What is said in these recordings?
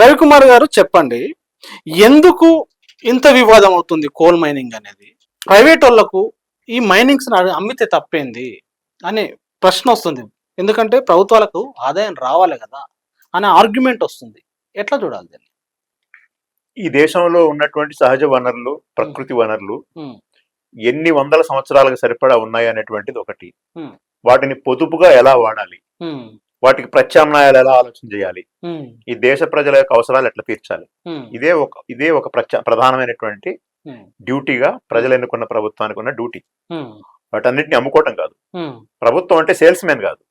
రవికుమార్ గారు చెప్పండి ఎందుకు ఇంత వివాదం అవుతుంది కోల్ మైనింగ్ అనేది? ప్రైవేట్ వాళ్ళకు ఈ మైనింగ్స్ అమ్మితే తప్పేంది? అనే ప్రశ్న వస్తుంది. ఎందుకంటే ప్రభుత్వాలకు ఆదాయం రావాలి కదా అనే ఆర్గ్యుమెంట్ వస్తుంది. ఎట్లా చూడాలి దీన్ని? ఈ దేశంలో ఉన్నటువంటి సహజ వనరులు ప్రకృతి వనరులు ఎన్ని వందల సంవత్సరాలకు సరిపడా ఉన్నాయి అనేటువంటిది ఒకటి. వాటిని పొదుపుగా ఎలా వాడాలి? వాటికి ప్రత్యామ్నాయాలు ఎలా ఆలోచన చేయాలి? ఈ దేశ ప్రజల యొక్క అవసరాలు ఎట్లా తీర్చాలి? ఇదే ఒక ఇదే ఒక ప్రధానమైనటువంటి డ్యూటీగా ప్రజలు ఎన్నుకున్న ప్రభుత్వానికి ఉన్న డ్యూటీ. వాటన్నిటిని అమ్ముకోవటం కాదు. ప్రభుత్వం అంటే సేల్స్ మెన్ కాదు.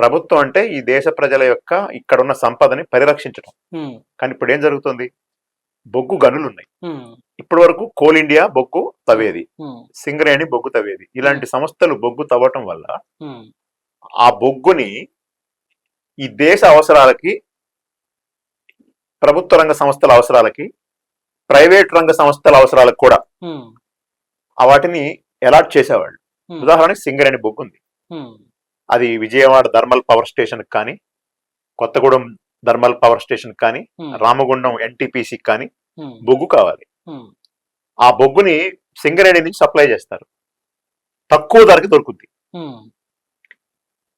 ప్రభుత్వం అంటే ఈ దేశ ప్రజల యొక్క ఇక్కడ ఉన్న సంపదని పరిరక్షించడం కానీ ఇప్పుడు ఏం జరుగుతుంది? బొగ్గు గనులు ఉన్నాయి ఇప్పటి వరకు కోల్ ఇండియా బొగ్గు తవ్వేది. సింగరేణి బొగ్గు తవ్వేది. ఇలాంటి సంస్థలు బొగ్గు తవ్వటం వల్ల ఆ బొగ్గుని ఈ దేశ అవసరాలకి ప్రభుత్వ రంగ సంస్థల అవసరాలకి ప్రైవేట్ రంగ సంస్థల అవసరాలకు కూడా వాటిని అలాట్ చేసేవాళ్ళు. ఉదాహరణకి సింగరేణి బొగ్గు ఉంది. అది విజయవాడ థర్మల్ పవర్ స్టేషన్ కానీ కొత్తగూడెం థర్మల్ పవర్ స్టేషన్ కానీ రామగుండం ఎన్టీపీసీ కానీ బొగ్గు కావాలి. ఆ బొగ్గుని సింగరేణి నుంచి సప్లై చేస్తారు. తక్కువ ధరకి దొరుకుద్ది.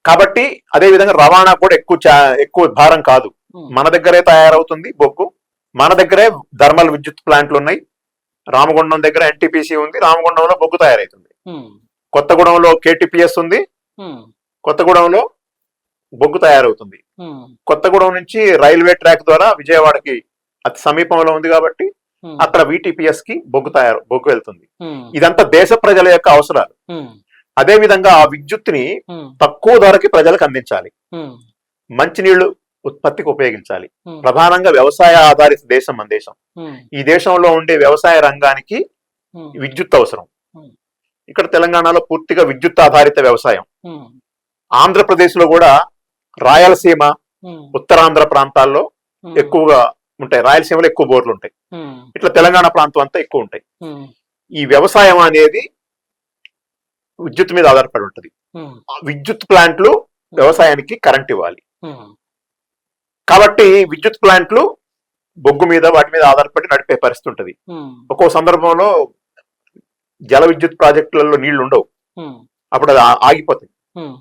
కాబట్టి అదే విధంగా రవాణా కూడా ఎక్కువ ఎక్కువ భారం కాదు. మన దగ్గరే తయారవుతుంది బొగ్గు. మన దగ్గరే థర్మల్ విద్యుత్ ప్లాంట్లు ఉన్నాయి. రామగుండం దగ్గర ఎన్టీపీసీ ఉంది. రామగుండంలో బొగ్గు తయారవుతుంది కొత్తగూడెంలో కేటీపీఎస్ ఉంది. కొత్తగూడెంలో బొగ్గు తయారవుతుంది. కొత్తగూడెం నుంచి రైల్వే ట్రాక్ ద్వారా విజయవాడకి అతి సమీపంలో ఉంది కాబట్టి అక్కడ వీటీపీఎస్కి బొగ్గు తయారు బొగ్గు వెళ్తుంది. ఇదంతా దేశ ప్రజల యొక్క అవసరాలు. అదే విధంగా ఆ విద్యుత్తుని తక్కువ ధరకి ప్రజలకు అందించాలి. మంచినీళ్ళు ఉత్పత్తికి ఉపయోగించాలి. ప్రధానంగా వ్యవసాయ ఆధారిత దేశం మన దేశం. ఈ దేశంలో ఉండే వ్యవసాయ రంగానికి విద్యుత్ అవసరం. ఇక్కడ తెలంగాణలో పూర్తిగా విద్యుత్ ఆధారిత వ్యవసాయం. ఆంధ్రప్రదేశ్లో కూడా రాయలసీమ ఉత్తరాంధ్ర ప్రాంతాల్లో ఎక్కువగా ఉంటాయి. రాయలసీమలో ఎక్కువ బోర్లు ఉంటాయి ఇట్లా తెలంగాణ ప్రాంతం అంతా ఎక్కువ ఉంటాయి. ఈ వ్యవసాయం అనేది విద్యుత్ మీద ఆధారపడి ఉంటుంది. విద్యుత్ ప్లాంట్లు వ్యవసాయానికి కరెంట్ ఇవ్వాలి. కాబట్టి విద్యుత్ ప్లాంట్లు బొగ్గు మీద వాటి మీద ఆధారపడి నడిపే పరిస్థితి ఉంటుంది. ఒక్కో సందర్భంలో జల విద్యుత్ ప్రాజెక్టులలో నీళ్ళు ఉండవు. అప్పుడు అది ఆ- ఆగిపోతాయి. ఉమ్,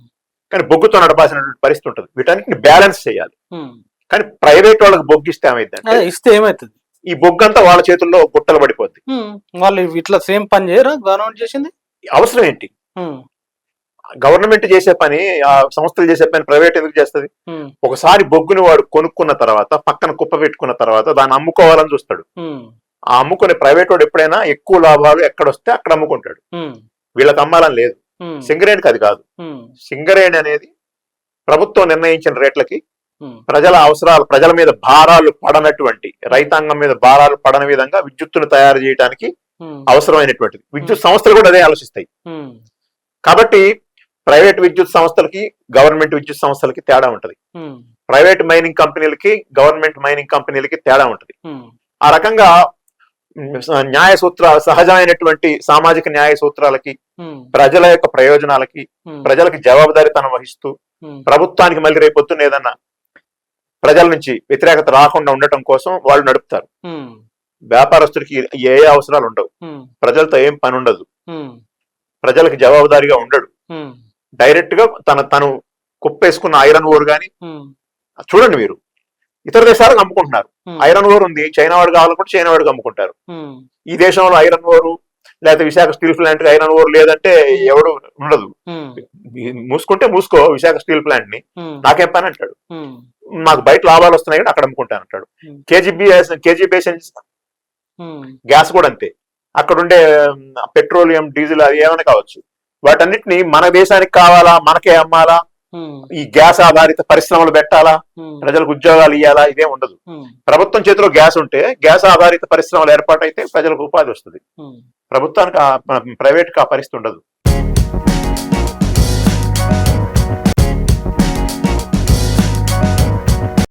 కానీ బొగ్గుతో నడపాల్సినటువంటి పరిస్థితి ఉంటుంది. వీటన్నిటిని బ్యాలెన్స్ చేయాలి. కానీ ప్రైవేట్ వాళ్ళకి బొగ్గు ఇస్తే ఏమైందంటే అదే ఇస్తే ఏమవుతుంది ఈ బొగ్గు అంతా వాళ్ళ చేతుల్లో గుట్టలు పడిపోద్ది. వాళ్ళు ఇట్లా సేమ్ పని చేయరా? గవర్నమెంట్ చేసింది? అవసరం ఏంటి? గవర్నమెంట్ చేసే పని ఆ సంస్థలు చేసే పని ప్రైవేట్ ఎందుకు చేస్తుంది? ఒకసారి బొగ్గుని వాడు కొనుక్కున్న తర్వాత పక్కన కుప్ప పెట్టుకున్న తర్వాత దాన్ని అమ్ముకోవాలని చూస్తాడు. ఆ అమ్ముకునే ప్రైవేట్ వాడు ఎప్పుడైనా ఎక్కువ లాభాలు ఎక్కడొస్తే అక్కడ అమ్ముకుంటాడు. వీళ్ళకి అమ్మాలని లేదు. సింగరేణికి అది కాదు. సింగరేణి అనేది ప్రభుత్వం నిర్ణయించిన రేట్లకి ప్రజల అవసరాలు ప్రజల మీద భారాలు పడనటువంటి రైతాంగం మీద భారాలు పడని విధంగా విద్యుత్తును తయారు చేయడానికి అవసరమైనటువంటిది. విద్యుత్ సంస్థలు కూడా అదే ఆలోచిస్తాయి. కాబట్టి ప్రైవేట్ విద్యుత్ సంస్థలకి గవర్నమెంట్ విద్యుత్ సంస్థలకి తేడా ఉంటది. ప్రైవేట్ మైనింగ్ కంపెనీలకి గవర్నమెంట్ మైనింగ్ కంపెనీలకి తేడా ఉంటది. ఆ రకంగా న్యాయ సూత్ర సహజమైనటువంటి సామాజిక న్యాయ సూత్రాలకి ప్రజల యొక్క ప్రయోజనాలకి ప్రజలకి జవాబుదారీతనం వహిస్తూ ప్రభుత్వానికి మళ్ళీ రేపొద్దున ఏదన్నా ప్రజల నుంచి వ్యతిరేకత రాకుండా ఉండటం కోసం వాళ్ళు నడుపుతారు. వ్యాపారస్తుడికి ఏ ఏ అవసరాలు ఉండవు. ప్రజలతో ఏం పని ఉండదు. ప్రజలకు జవాబుదారీగా ఉండడు. డైరెక్ట్గా తన తను కుప్పేసుకున్న ఐరన్ ఓర్ గాని చూడండి మీరు. ఇతర దేశాలకు అమ్ముకుంటున్నారు. ఐరన్ ఓర్ ఉంది. చైనా వాడు కావాలనుకుంటే చైనా వాడికి అమ్ముకుంటారు. ఈ దేశంలో ఐరన్ ఓరు లేకపోతే Visakha steel plant iron ore లేదంటే ఎవడు ఉండదు. మూసుకుంటే మూసుకో విశాఖ స్టీల్ ప్లాంట్ని నాకేం పని అంటాడు. ఉమ్, నాకు బయట లాభాలు వస్తున్నాయి కానీ అక్కడ అమ్ముకుంటాను అంటాడు. KGB KG basin um, gas కూడా అంతే. అక్కడ ఉండే పెట్రోలియం డీజిల్ అది ఏమైనా కావచ్చు. వాటన్నిటిని మన దేశానికి కావాలా? మనకే అమ్మాలా? ఈ గ్యాస్ ఆధారిత పరిశ్రమలు పెట్టాలా? ప్రజలకు ఉద్యోగాలు ఇవ్వాలా ఇదే ఉండదు. ప్రభుత్వం చేతిలో గ్యాస్ ఉంటే గ్యాస్ ఆధారిత పరిశ్రమలు ఏర్పాటైతే ప్రజలకు ఉపాధి వస్తుంది. ప్రభుత్వానికి ప్రైవేట్కి ఆ పరిస్థితి ఉండదు.